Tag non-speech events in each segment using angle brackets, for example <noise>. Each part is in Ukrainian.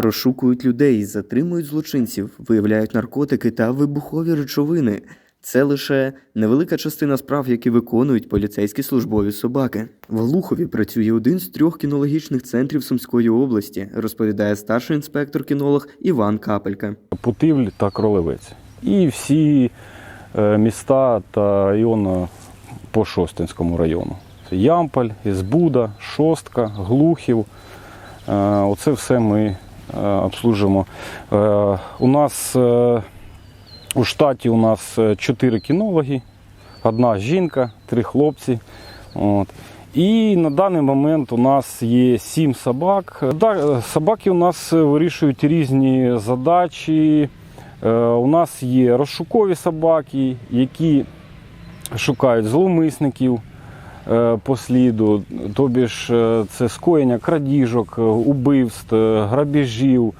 Розшукують людей, затримують злочинців, виявляють наркотики та вибухові речовини. Це лише невелика частина справ, які виконують поліцейські службові собаки. В Глухові працює один з трьох кінологічних центрів Сумської області, розповідає старший інспектор-кінолог Іван Капелька. Путивль та Кролевець. І всі е, міста та райони по Шостинському району. Ямполь, Ізбуда, Шостка, Глухів. Е, Оце все ми обслужимо. Е, У нас е, у штаті у нас е, чотири кінологи, одна жінка, три хлопці. От. І на даний момент у нас є сім собак. Собаки у нас вирішують різні задачі. Е, У нас є розшукові собаки, які шукають зловмисників е, по сліду, тобі ж е, це скоєння крадіжок, е, убивств, е, грабіжів,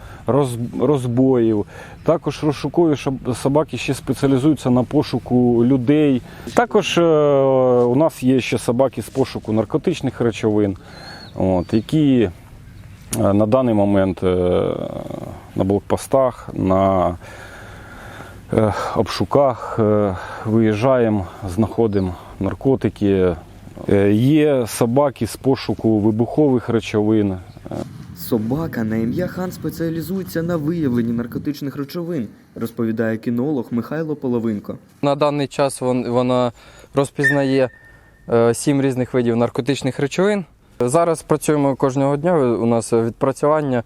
розбоїв. Також розшукові собаки ще спеціалізуються на пошуку людей. Також е, у нас є ще собаки з пошуку наркотичних речовин, от, які е, на даний момент е, на блокпостах, на е, обшуках е, виїжджаємо, знаходимо наркотики. Е, Є собаки з пошуку вибухових речовин. Собака на ім'я Хан спеціалізується на виявленні наркотичних речовин, розповідає кінолог Михайло Половинко. На даний час вона розпізнає е, сім різних видів наркотичних речовин. Зараз працюємо кожного дня. У нас відпрацювання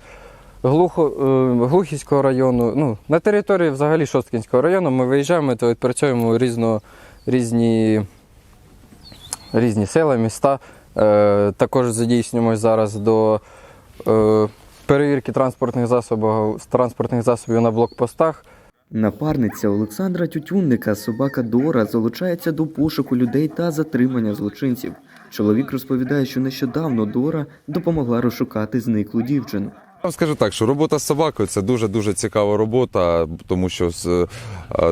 Глухо, е, Глухівського району. Ну, на території взагалі Шосткінського району ми виїжджаємо та відпрацьовуємо різно, різні, різні села, міста. Е, також задійснюємось зараз до е, перевірки транспортних засобів, транспортних засобів на блокпостах. Напарниця Олександра Тютюнника, собака Дора, залучається до пошуку людей та затримання злочинців. Чоловік розповідає, що нещодавно Дора допомогла розшукати зниклу дівчину. Скажу так, що робота з собакою це дуже дуже цікава робота, тому що, е,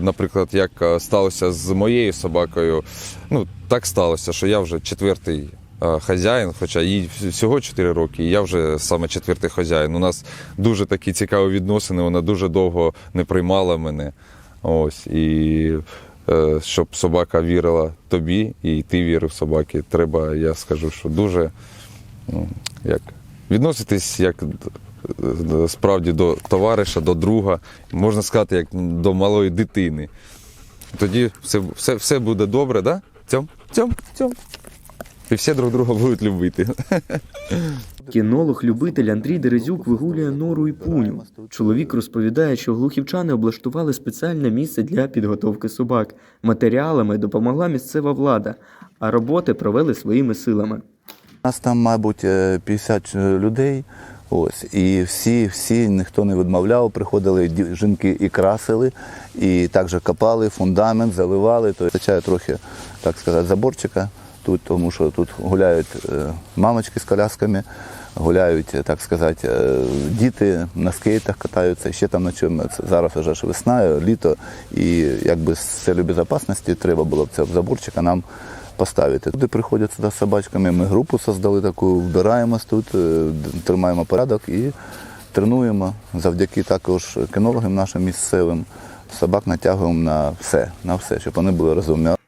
наприклад, як е, сталося з моєю собакою, ну так сталося, що я вже четвертий е, хазяїн, хоча їй всього 4 роки, і я вже саме четвертий хазяїн. У нас дуже такі цікаві відносини, вона дуже довго не приймала мене. Ось і щоб собака вірила тобі, і ти вірив собаці, треба, я скажу, що дуже ну, як відноситись як справді до товариша, до друга, можна сказати, як до малої дитини. Тоді все, все, все буде добре, да? Цьом, цьом, цьом. І всі друг друга будуть любити. <laughs> Кінолог-любитель Андрій Дерезюк вигулює нору і пуню. Чоловік розповідає, що глухівчани облаштували спеціальне місце для підготовки собак. Матеріалами допомогла місцева влада, а роботи провели своїми силами. У Нас там, мабуть, е, 50 людей. Ось, і всі, всі, ніхто не відмовляв, приходили жінки і красили, і також копали фундамент, заливали. То вистачає трохи, так сказати, заборчика тут, тому що тут гуляють е, мамочки з колясками, гуляють, е, так сказати, е, діти на скейтах катаються, ще там на. Це Зараз вже ж весна, літо, і якби з целью безпечності треба було б це заборчик, а нам поставити. Люди приходять сюди з собачками. Ми групу создали таку, вбираємось тут, е, тримаємо порядок і тренуємо. Завдяки також кінологам нашим місцевим. Собак натягуємо на все, на все, щоб вони були розумні.